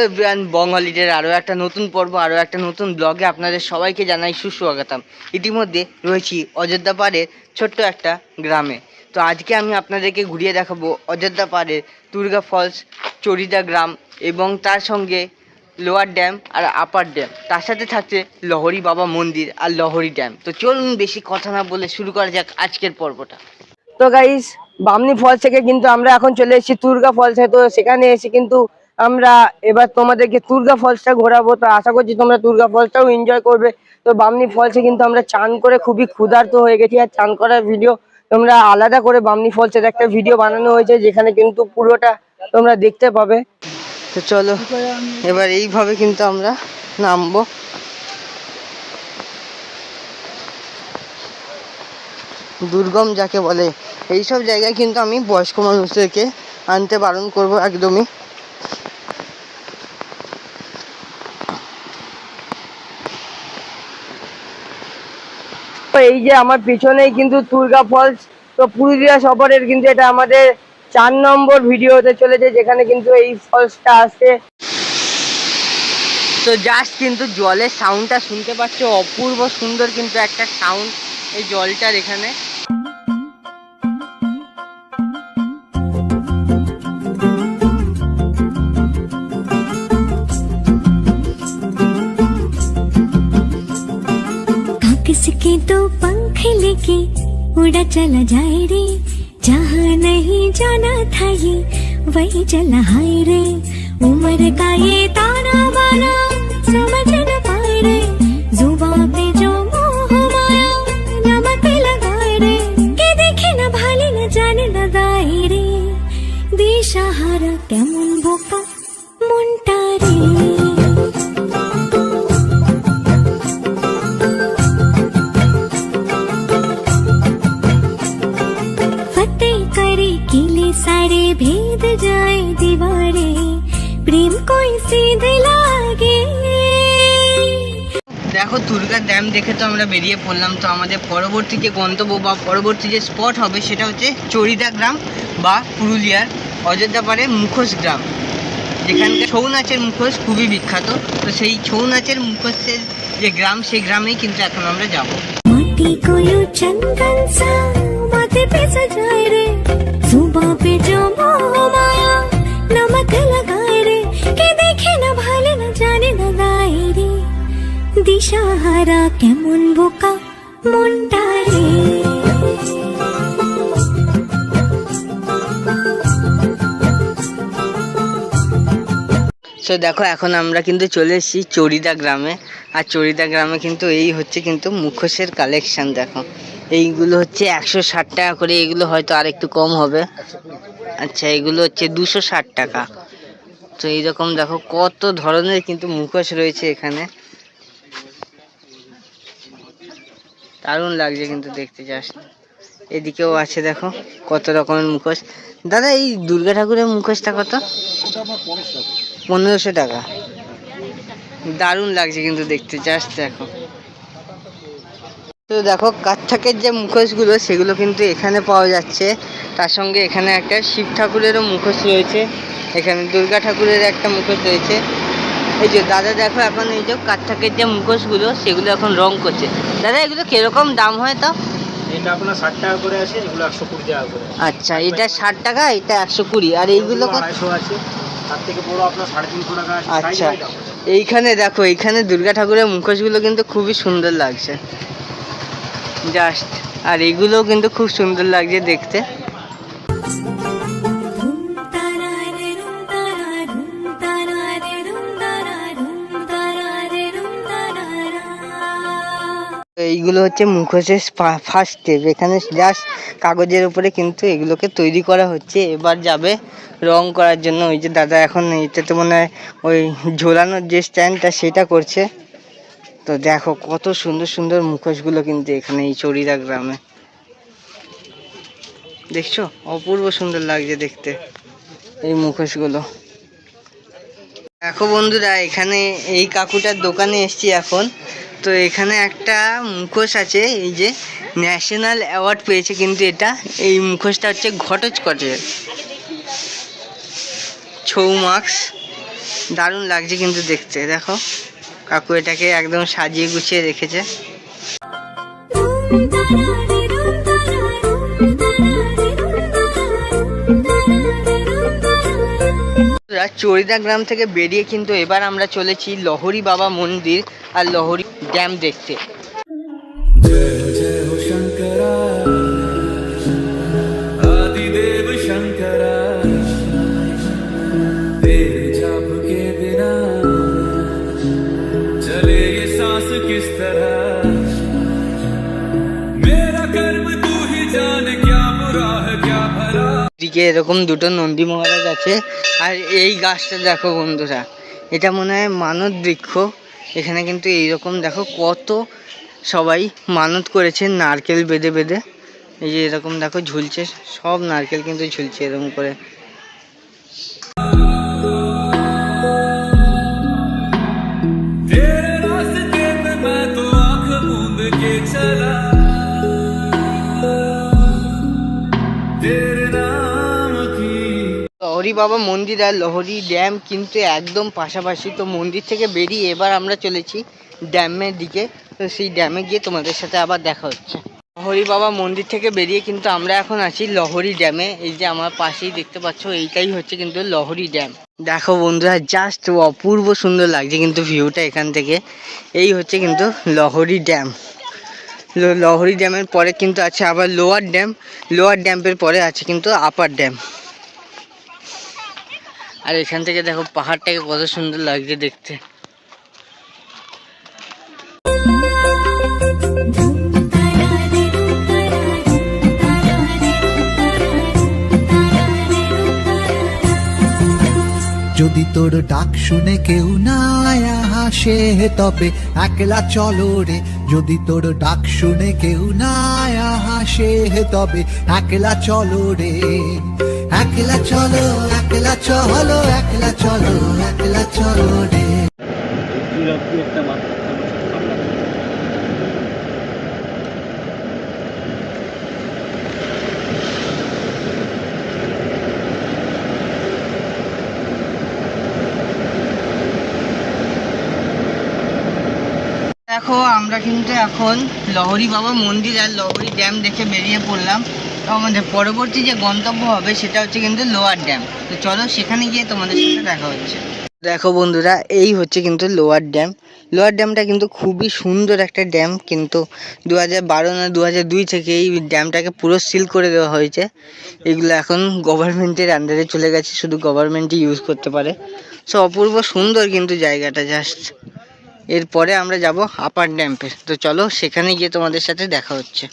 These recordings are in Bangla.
হ্যালো এভরিওয়ান বং হলিডের আরও একটা নতুন পর্ব আরও একটা নতুন ব্লগে আপনাদের সবাইকে জানাই সুস্বাগতম। ইতিমধ্যে রয়েছি অযোধ্যা পাড়ের ছোট্ট একটা গ্রামে। তো আজকে আমি আপনাদেরকে ঘুরিয়ে দেখাবো অযোধ্যা পাহাড়ের দুর্গা ফলস, চরিদা গ্রাম এবং তার সঙ্গে লোয়ার ড্যাম আর আপার ড্যাম। তার সাথে থাকছে লহরি বাবা মন্দির আর লহরি ড্যাম। তো চলুন বেশি কথা না বলে শুরু করা যাক আজকের পর্বটা। তো গাইস বামনি ফলস থেকে কিন্তু আমরা এখন চলে এসেছি তুর্গা ফলসে তো সেখানে এসে কিন্তু আমরা এবার তোমাদেরকে তুর্গা ফলসটা ঘোরাবো। তো আশা করছি তোমরা তুর্গা ফলসটাও এনজয় করবে। তো বামনি ফলসে কিন্তু আমরা চান করে খুবই ক্ষুধার্ত হয়ে গেছি। আর চান করার ভিডিও তোমরা আলাদা করে বামনি ফলসের একটা ভিডিও বানানো হয়েছে, যেখানে কিন্তু পুরোটা তোমরা দেখতে পাবে। তো চলো, এবার এইভাবে কিন্তু আমরা নামবো। দুর্গম যাকে বলে, এইসব জায়গায় কিন্তু আমি বয়স্ক মানুষদেরকে আনতে বারণ করব একদমই। তো এই যে আমার পিছনেই কিন্তু তুর্গা ফলস তো পুরুলিয়া সফরের কিন্তু এটা আমাদের চার নম্বর ভিডিও হতে চলেছে, যেখানে কিন্তু এই ফলসটা আসে। তো জাস্ট কিন্তু জলের সাউন্ডটা শুনতে পাচ্ছ, অপূর্ব সুন্দর কিন্তু একটা সাউন্ড এই জলটার এখানে। उड़ा चला जाए रे जहाँ नहीं जाना था ये वही चला हाय रे उम्र का ये समझ न দেখো, দুর্গা ড্যাম দেখে তো আমরা বেরিয়ে পড়লাম। তো আমাদের পরবর্তী যে গন্তব্য বা পরবর্তী যে স্পট হবে, সেটা হচ্ছে চরিদা গ্রাম বা পুরুলিয়ার অযোধ্যা পাড়ে মুখোশ গ্রাম। যেখানকার ছৌ নাচের মুখোশ খুবই বিখ্যাত। তো সেই ছৌ নাচের মুখোশের যে গ্রাম, সেই গ্রামেই কিন্তু এখন আমরা যাব। দেখে না ভালো না জানে না দিশাহারা কেমন বোকা মনটা রে? সো দেখো, এখন আমরা কিন্তু চলে এসেছি চরিদা গ্রামে। আর চরিদা গ্রামে কিন্তু এই হচ্ছে কিন্তু মুখোশের কালেকশন দেখো। এইগুলো হচ্ছে একশো ষাট টাকা করে, এগুলো হয়তো আর একটু কম হবে। আচ্ছা এগুলো হচ্ছে দুশো ষাট টাকা। তো এইরকম দেখো, কত ধরনের কিন্তু মুখোশ রয়েছে এখানে। দারুণ লাগছে কিন্তু দেখতে চাস এদিকেও আছে, দেখো, কত রকমের মুখোশ। দাদা, এই দুর্গা ঠাকুরের মুখোশটা কত? পনেরোশো টাকা। দারুণ লাগছে কিন্তু দেখতে জাস্ট দেখো। তো দেখো কাঠথাকের যে মুখোশগুলো, সেগুলো কিন্তু এখানে পাওয়া যাচ্ছে। তার সঙ্গে এখানে একটা শিব ঠাকুরেরও মুখোশ রয়েছে। এখানে দুর্গা ঠাকুরের একটা মুখোশ রয়েছে। এই যে দাদা দেখো এখন এই যে কাঠথাকের যে মুখোশগুলো সেগুলো এখন রং করছে। দাদা এগুলো কীরকম দাম হয় তো? এটা আপনার ষাট টাকা করে আছে এগুলো একশো কুড়ি টাকা করে। আচ্ছা এটা ষাট টাকা এটা একশো কুড়ি আর এইগুলো কত? আড়াইশো আছে তার থেকে বড় আপনার সাড়ে তিনশো টাকা আছে আচ্ছা এইখানে দেখো এইখানে দুর্গা ঠাকুরের মুখোশগুলো কিন্তু খুবই সুন্দর লাগছে। জাস্ট আর এগুলোও কিন্তু খুব সুন্দর লাগছে দেখতে। এইগুলো হচ্ছে মুখোশের ফার্স্ট স্টেপ এখানে জাস্ট কাগজের উপরে কিন্তু এগুলোকে তৈরি করা হচ্ছে। এবার যাবে রং করার জন্য। ওই যে দাদা এখন এটাতে মনে হয় ওই ঝোলানোর যে স্ট্যান্ডটা সেটা করছে। তো দেখো কত সুন্দর সুন্দর মুখোশগুলো কিন্তু এখানে এই চরিদা গ্রামে। দেখছ? অপূর্ব সুন্দর লাগছে দেখতে এই মুখোশগুলো। দেখো বন্ধুরা, এখানে এই কাকুটার দোকানে এসছি এখন। তো এখানে একটা মুখোশ আছে, এই যে ন্যাশনাল অ্যাওয়ার্ড পেয়েছে কিন্তু এটা। এই মুখোশটা হচ্ছে ঘটচকটের ছৌ মাস্ক দারুণ লাগছে কিন্তু দেখতে, দেখো। কাকু এটাকে একদম সাজিয়ে গুছিয়ে রেখেছে। বন্ধুরা, চরিদা গ্রাম থেকে বেরিয়ে কিন্তু এবার আমরা চলেছি লহরি বাবা মন্দির আর লহরি ড্যাম দেখতে। দিকে এরকম দুটো নন্দী মহারাজ আছে, আর এই গাছটা দেখো বন্ধুরা, এটা মনে হয় মানত বৃক্ষ। এখানে কিন্তু এইরকম দেখো কত সবাই মানত করেছে নারকেল বেঁধে বেঁধে। এই যে এরকম দেখো ঝুলছে, সব নারকেল কিন্তু ঝুলছে এরকম করে। লহরি বাবা মন্দির আর লহরি ড্যাম কিন্তু একদম পাশাপাশি। তো মন্দির থেকে বেরিয়ে এবার আমরা চলেছি ড্যামের দিকে। তো সেই ড্যামে গিয়ে তোমাদের সাথে আবার দেখা হচ্ছে। লহরি বাবা মন্দির থেকে বেরিয়ে কিন্তু আমরা এখন আছি লহরি ড্যামে। এই যে আমার পাশেই দেখতে পাচ্ছ, এইটাই হচ্ছে কিন্তু লহরি ড্যাম। দেখো বন্ধুরা, জাস্ট অপূর্ব সুন্দর লাগছে কিন্তু ভিউটা এখান থেকে। এই হচ্ছে কিন্তু লহরি ড্যাম। লহরি ড্যামের পরে কিন্তু আছে আবার লোয়ার ড্যাম। লোয়ার ড্যামের পরে আছে কিন্তু আপার ড্যাম। আর এখান থেকে দেখো পাহাড়টাকে কত সুন্দর লাগছে দেখতে। যদি তোর ডাক শুনে কেউ না হাসে, তবে একলা চলো রে। যদি তোর ডাক শুনে কেউ না হাসে, তবে একলা চলো রে। একলা চলো একলা চলো একলা চলো একলা চলো রে। দেখো, আমরা কিন্তু এখন লহরি বাবা মন্দির আর লহরি ড্যাম দেখে বেরিয়ে পড়লাম। আমাদের পরবর্তী যে গন্তব্য হবে সেটা হচ্ছে কিন্তু লোয়ার ড্যাম। তো চলো সেখানে গিয়ে তোমাদের সাথে দেখা হচ্ছে। দেখো বন্ধুরা, এই হচ্ছে কিন্তু লোয়ার ড্যাম। লোয়ার ড্যামটা কিন্তু খুবই সুন্দর একটা ড্যাম, কিন্তু দু হাজার বারো না দু হাজার দুই থেকে এই ড্যামটাকে পুরো সিল করে দেওয়া হয়েছে। এগুলো এখন গভর্নমেন্টের আন্ডারে চলে গেছে, শুধু গভর্নমেন্টই ইউজ করতে পারে। সো, অপূর্ব সুন্দর কিন্তু জায়গাটা জাস্ট এরপরে আমরা যাব আপার ড্যাম্পে তো চলো সেখানে গিয়ে তোমাদের সাথে দেখা হচ্ছে।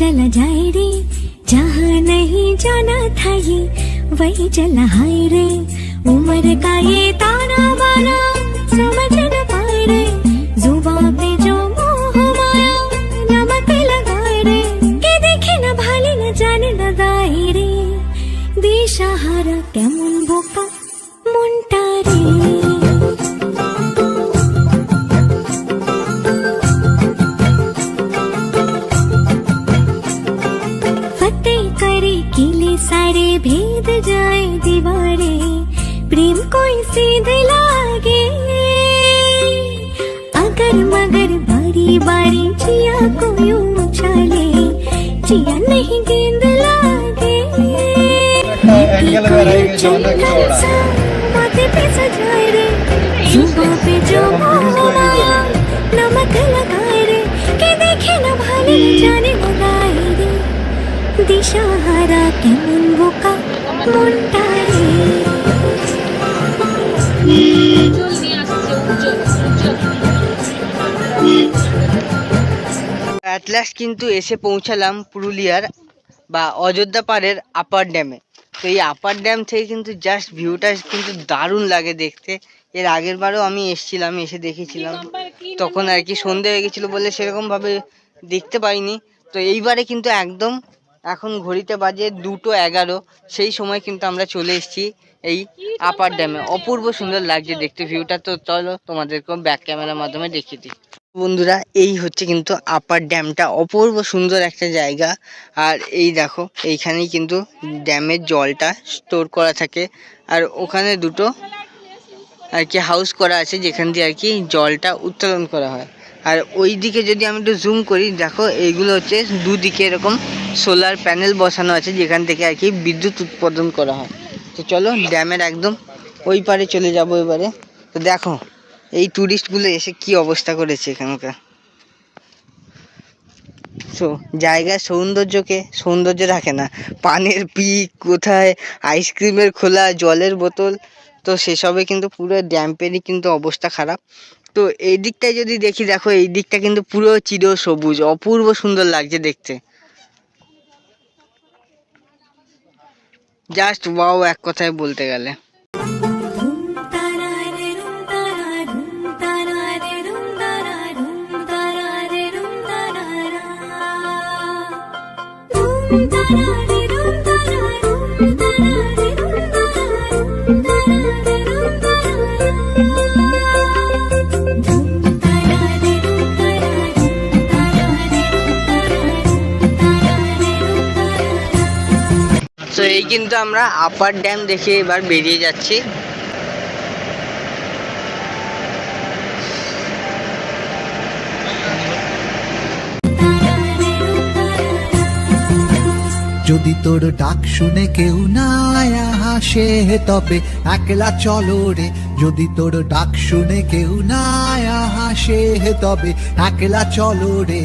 चला जाए रे। जहाँ नहीं जाना था ये, वही चला हाय रे। उम्र का ये ताना बाना। करे किले सारे भेद जाए दीवारे। प्रेम कोई सीधे लागे अगर मगर बारी बारी जिया को यूँ उछाले जिया नहीं गेंद लागे। माथे पे सजाए रे। जुबां पे जो नमक लगाए रे। के देखे न भाले जाने দিশাহারা কেমন বোকা? মনটা রে। অ্যাট লাস্ট কিন্তু এসে পৌঁছালাম পুরুলিয়ার বা অযোধ্যা পাড়ের আপার ড্যামে তো এই আপার ড্যাম থেকে কিন্তু জাস্ট ভিউটা কিন্তু দারুণ লাগে দেখতে। এর আগের বারও আমি এসেছিলাম, এসে দেখেছিলাম। তখন আর কি সন্ধে হয়ে গেছিল বলে সেরকমভাবে দেখতে পাইনি। তো এইবারে কিন্তু একদম এখন ঘড়িতে বাজে দুটো এগারো। সেই সময় কিন্তু আমরা চলে এসেছি এই আপার ড্যামে অপূর্ব সুন্দর লাগছে দেখতে ভিউটা তো চলো তোমাদেরকেও ব্যাক ক্যামেরার মাধ্যমে দেখিয়ে দিই। বন্ধুরা, এই হচ্ছে কিন্তু আপার ড্যামটা অপূর্ব সুন্দর একটা জায়গা। আর এই দেখো, এইখানেই কিন্তু ড্যামের জলটা স্টোর করা থাকে। আর ওখানে দুটো আর কি হাউস করা আছে, যেখান দিয়ে আর কি জলটা উত্তোলন করা হয়। আর ওই দিকে যদি আমি একটু জুম করি, দেখো এইগুলো হচ্ছে দুদিকে এরকম সোলার প্যানেল বসানো আছে, যেখান থেকে আর কি বিদ্যুৎ উৎপাদন করা হয়। তো চলো ড্যামের একদম ওই পারে চলে যাব এবারে। তো দেখো, এই ট্যুরিস্টগুলো এসে কি অবস্থা করেছে এখানকার। সো জায়গার সৌন্দর্যকে সৌন্দর্য রাখে না। পানের পিক, কোথায় আইসক্রিমের খোলা, জলের বোতল, তো সেসবে কিন্তু পুরো ড্যাম্পেরই কিন্তু অবস্থা খারাপ। তো এই দিকটায় যদি দেখি, দেখো এই দিকটা কিন্তু পুরো চির সবুজ, অপূর্ব সুন্দর লাগছে দেখতে। জাস্ট ওয়াও এক কথায় বলতে গেলে। তো এই কিন্তু আমরা আপার ড্যাম দেখে এবার বেরিয়ে যাচ্ছি। যদি তোর ডাক শুনে কেউ না হাসে, তবে একলা চলো রে। যদি তোর ডাক শুনে কেউ না হাসে, তবে একলা চলো রে।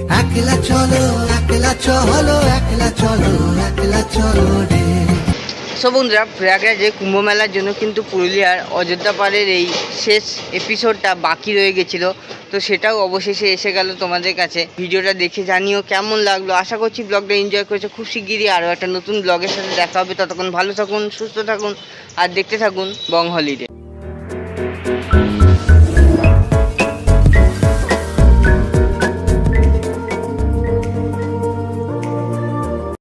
একলা চলো একলা চলো একলা চলো একলা চলো রে। প্রয়াগরাজে কুম্ভ মেলার জন্য কিন্তু পুরুলিয়ার অযোধ্যা পাড়ের এই শেষ এপিসোডটা বাকি রয়ে গেছিল। তো সেটাও অবশেষে এসে গেল তোমাদের কাছে। ভিডিওটা দেখে জানিও কেমন লাগল। আশা করছি ব্লগটা এনজয় করেছ। খুব শিগগিরই আরও একটা নতুন ব্লগের সাথে দেখা হবে। ততক্ষণ ভালো থাকুন, সুস্থ থাকুন, আর দেখতে থাকুন বং হলিডে